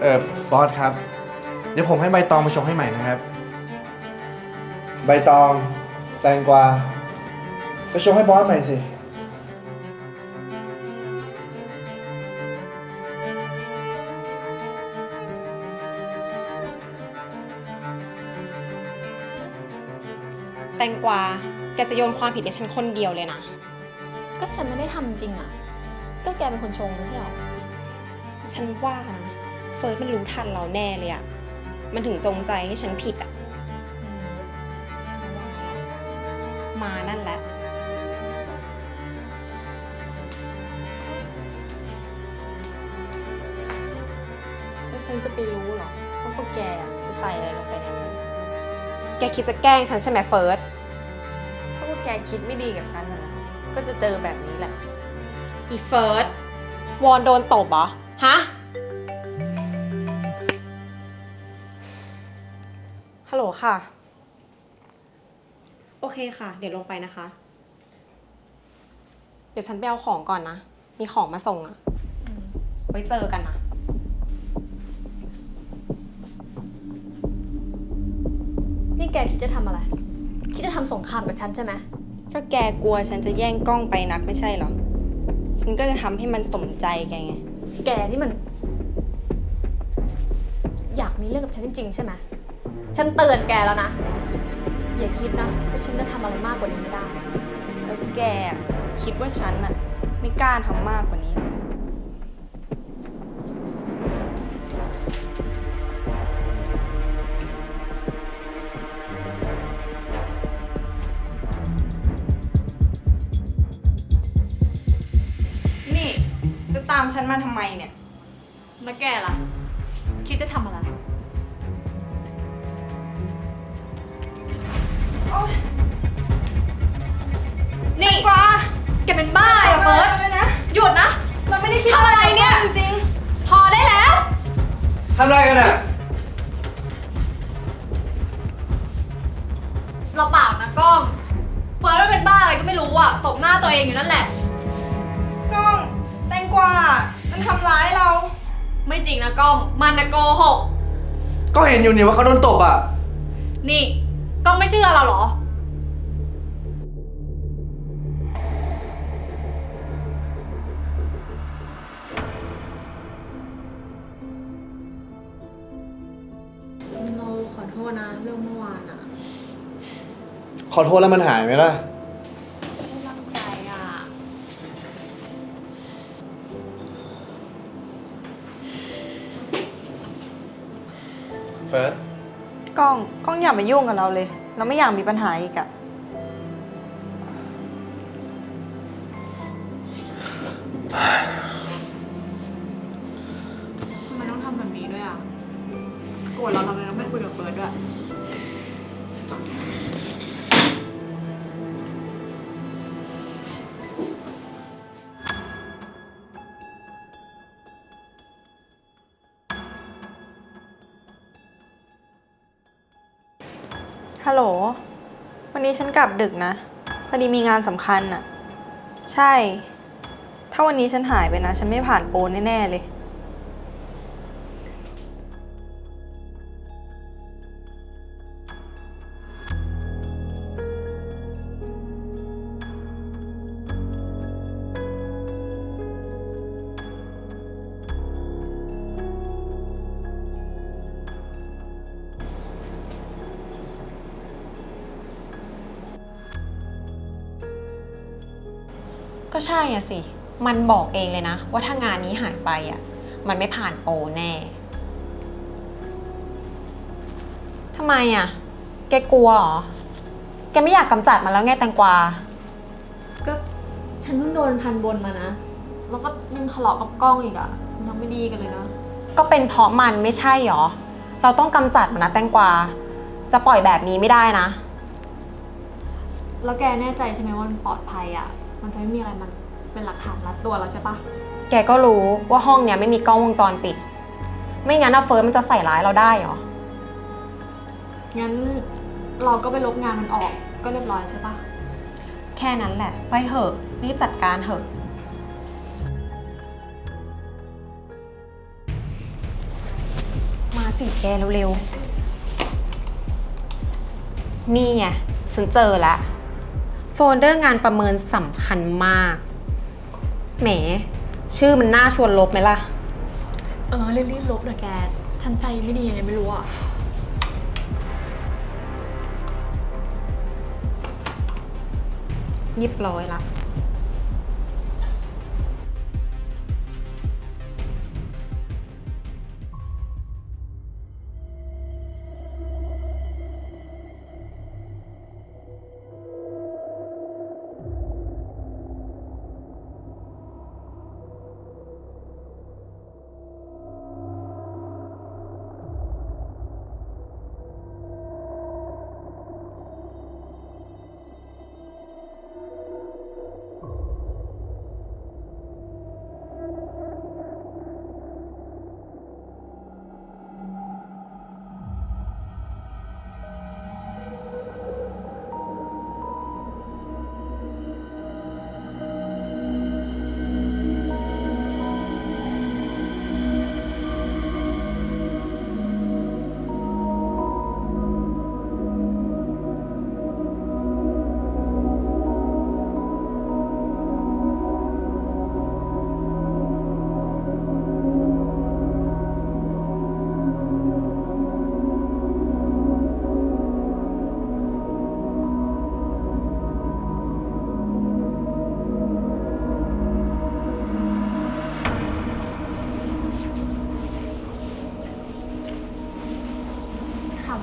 เออบอสครับ เดี๋ยวผมให้ใบตองมาชงให้ใหม่นะครับ ใบตองแตงกวาไปชงให้บอสใหม่สิ แตงกวา แกจะโยนความผิดให้ฉันคนเดียวเลยนะ ก็ฉันไม่ได้ทำจริงอะ ก็แกเป็นคนชงไม่ใช่หรอ ฉันว่านะ เฟิร์สมันรู้ทันเราแน่เลยอะมันถึงจงใจให้ฉันผิดอะมานั่นแหละ แล้วฉันจะไปรู้เหรอว่าพวกแกอะจะใส่อะไรลงไปในนั้นแกคิดจะแกล้งฉันใช่ไหมเฟิร์ส ถ้าพวกแกคิดไม่ดีกับฉันนะนะก็จะเจอแบบนี้แหละ อีเฟิร์ส วอนโดนตบเหรอ ฮะ โหลค่ะ โอเคค่ะ เดี๋ยวลงไปนะคะ เดี๋ยวฉันไปเอาของก่อนนะ มีของมาส่งอะไว้เจอกันนะนี่แกคิดจะทำอะไร คิดจะทำสงครามกับฉันใช่ไหม ก็แกกลัวฉันจะแย่งกล้องไปนักไม่ใช่เหรอ ฉันก็จะทำให้มันสมใจแกไง แกนี่มัน อยากมีเรื่องกับฉันจริงๆใช่ไหม ฉันเตือนแกแล้วนะ อย่าคิดนะว่าฉันจะทำอะไรมากกว่านี้ไม่ได้ แล้วแกอะคิดว่าฉันอะไม่กล้าทำมากกว่านี้เหรอนี่จะตามฉันมาทำไมเนี่ย แล้วแกล่ะ คิดจะทำอะไร ทำอะไรกันอะเราเปล่านะกล้อง เฟิร์สมันเป็นบ้าอะไรก็ไม่รู้อะตบหน้าตัวเองอยู่นั่นแหละๆกล้อง แตงกวา มันทำร้ายเรา ไม่จริงนะกล้อง มันนะโกหก ก็เห็นอยู่นี่ว่าเขาโดนตบอะ นี่กล้องไม่เชื่อเราเหรอ อโทษนะ เรื่องเมื่อวานอะขอโทษแล้วมันหายไหมล่ะ ไม่ตั้งใจอะเฟิร์ส กล้องกล้องอย่ามายุ่งกับเราเลย เราไม่อยากมีปัญหาอีกอะ ด้วยฮัลโหล วันนี้ฉันกลับดึกนะ พอดีมีงานสำคัญอะใช่ ถ้าวันนี้ฉันหายไปนะ ฉันไม่ผ่านโปรแน่ ๆ เลย ใช่อะสิ มันบอกเองเลยนะ ว่าถ้างานนี้หายไปอะมันไม่ผ่านโปรแน่ทำไมอะแกกลัวเหรอ แกไม่อยากกำจัดมันแล้วไงแตงกวา ก็ฉันเพิ่งโดนพันบนมานะ แล้วก็ยังทะเลาะกับกล้องอีกอะยังไม่ดีกันเลยนะก็เป็นเพราะมันไม่ใช่หรอ เราต้องกำจัดมันนะแตงกวา จะปล่อยแบบนี้ไม่ได้นะ แล้วแกแน่ใจใช่ไหมว่ามันปลอดภัยอะ มันจะไม่มีอะไรมันเป็นหลักฐานรัดตัวเราใช่ปะแกก็รู้ว่าห้องเนี้ยไม่มีกล้องวงจรปิด ไม่งั้นอะเฟิร์สมันจะใส่ร้ายเราได้เหรอ งั้นเราก็ไปลบงานมันออกก็เรียบร้อยใช่ปะแค่นั้นแหละ ไปเหอะรีบจัดการเถอะสิแกเร็วๆ นี่ไงฉันเจอแล้ว โฟลเดอร์งานประเมินสำคัญมาก แหม ชื่อมันน่าชวนลบไหมล่ะ เออรีบๆลบเถอะแก ฉันใจไม่ดียังไงไม่รู้อะเรียบร้อยละ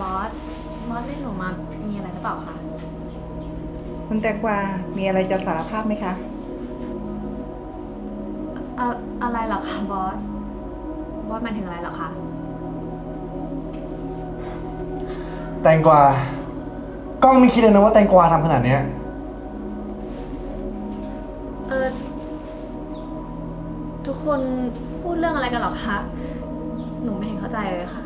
บอส บอสเรียกหนูมา มีอะไรหรือเปล่าคะ คุณแตงกวา มีอะไรจะสารภาพไหมคะอะอะไรเหรอคะบอส บอสหมายถึงอะไรเหรอคะ แตงกวากล้องไม่คิดเลยนะว่าแตงกวาทำขนาดเนี้ย เออทุกคนพูดเรื่องอะไรกันเหรอคะ หนูไม่เห็นเข้าใจเลยค่ะ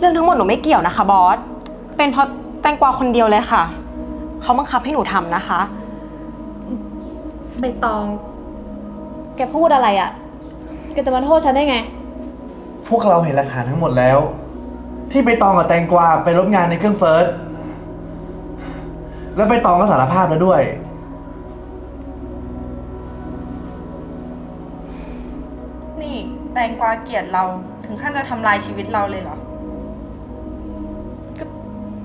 เรื่องทั้งหมดหนูไม่เกี่ยวนะคะบอส เป็นเพราะแตงกวาคนเดียวเลยค่ะ เขาบังคับให้หนูทำนะคะ ใบตอง แกพูดอะไรอะ่ะ แกจะมาโทษฉันได้ไง พวกเราเห็นหลักฐานทั้งหมดแล้ว ที่ใบตองกับแตงกวาไปลบงานในเครื่องเฟิร์สแล้วใบตองก็สารภาพแล้วด้วย นี่แตงกวาเกลียดเราถึงขั้นจะทำลายชีวิตเราเลยเหรอ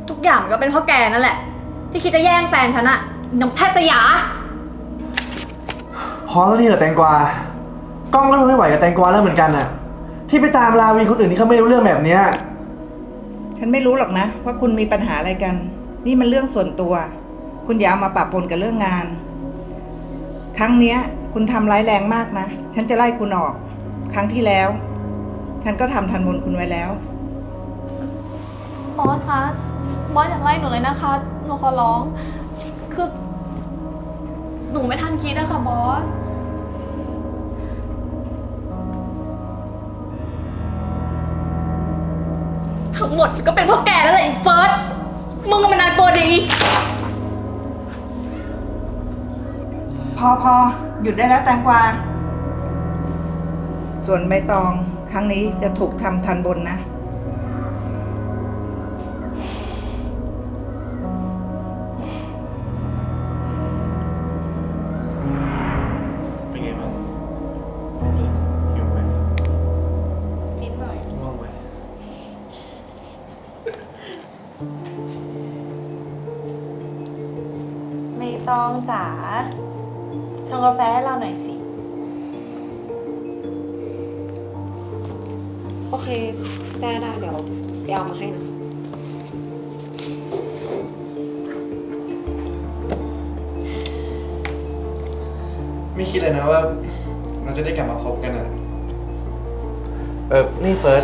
ทุกอย่างมันก็เป็นเพราะแกนั่นแหละ ที่คิดจะแย่งแฟนฉันอะน้องแพทย์สยา พอแล้วทีเถอะแตงกวากล้องก็ทนไม่ไหวกับแตงกวาแล้วเหมือนกันน่ะ ที่ไปตามลาวีคนอื่นที่เขาไม่รู้เรื่องแบบเนี้ยฉันไม่รู้หรอกนะ ว่าคุณมีปัญหาอะไรกัน นี่มันเรื่องส่วนตัว คุณอย่าเอามาปะปนกับเรื่องงาน ครั้งเนี้ย คุณทำร้ายแรงมากนะ ฉันจะไล่คุณออก ครั้งที่แล้ว ฉันก็ทำทันบนคุณไว้แล้ว บอสคะ บอสอย่าไล่หนูเลยนะคะ หนูขอร้อง คือ หนูไม่ทันคิดอะค่ะบอส ทั้งหมดก็เป็นเพราะแกนั่นแหละไอ้เฟิร์ส มึงก็มันนางตัวดี พอพอหยุดได้แล้วแตงกวา ส่วนใบตองครั้งนี้จะถูกทำทันบนนะ องจ๋าชงกาแฟให้เราหน่อยสิ โอเค ได้ได้เดี๋ยวไปเอามาให้นะ ไม่คิดเลยนะว่า เราจะได้กลับมาคบกันอะ เออนี่เฟิร์ส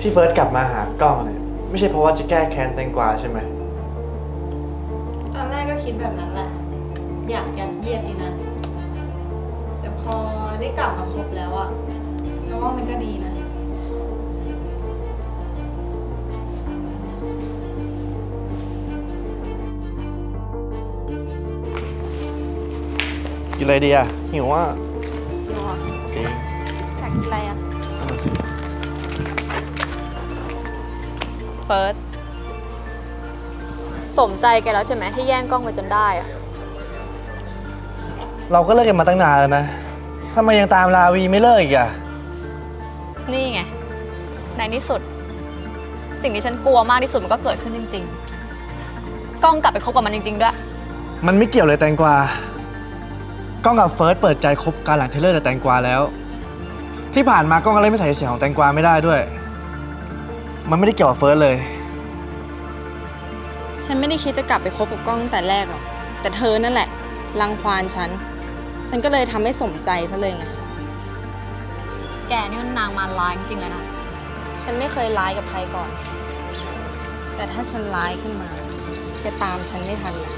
ที่เฟิร์สกลับมาหากล้องเนี่ยไม่ใช่เพราะว่าจะแก้แค้นแตงกวาใช่ไหมตอนแรกก็ คิดแบบนั้นแหละ อยากยัดเยียดดีนะ แต่พอได้กลับมาคบแล้วอะแล้วว่ามันก็ดีนะ กินอะไรดีอะหิวอะรอจริงอยากกินอะไรอะนั่นนะสิเฟิร์ส สมใจแกแล้วใช่ไหมที่แย่งกล้องไปจนได้อะเราก็เลิกกันมาตั้งนานแล้วนะทำไมยังตามลาวีไม่เลิกอีกอะนี่ไง ในที่สุด สิ่งที่ฉันกลัวมากที่สุดมันก็เกิดขึ้นจริง ๆ กล้องกลับไปคบกับมันจริง ๆ ด้วย มันไม่เกี่ยวเลยแตงกวา ก้องกับเฟิร์สเปิดใจคบกันหลังเทเลอร์แต่แตงกวาแล้ว ที่ผ่านมาก้องก็เลยไม่ใส่เสียงของแตงกวาไม่ได้ด้วย มันไม่ได้เกี่ยวกับเฟิร์สเลย ฉันไม่ได้คิดจะกลับไปคบกับกล้องตั้งแต่แรกหรอก แต่เธอนั่นแหละ รังควานฉัน ฉันก็เลยทำให้สมใจซะเลยไง แกนี่มันนางมาลายจริงๆเลยนะ ฉันไม่เคยร้ายกับใครก่อน แต่ถ้าฉันร้ายขึ้นมาจะตามฉันไม่ทันหรอก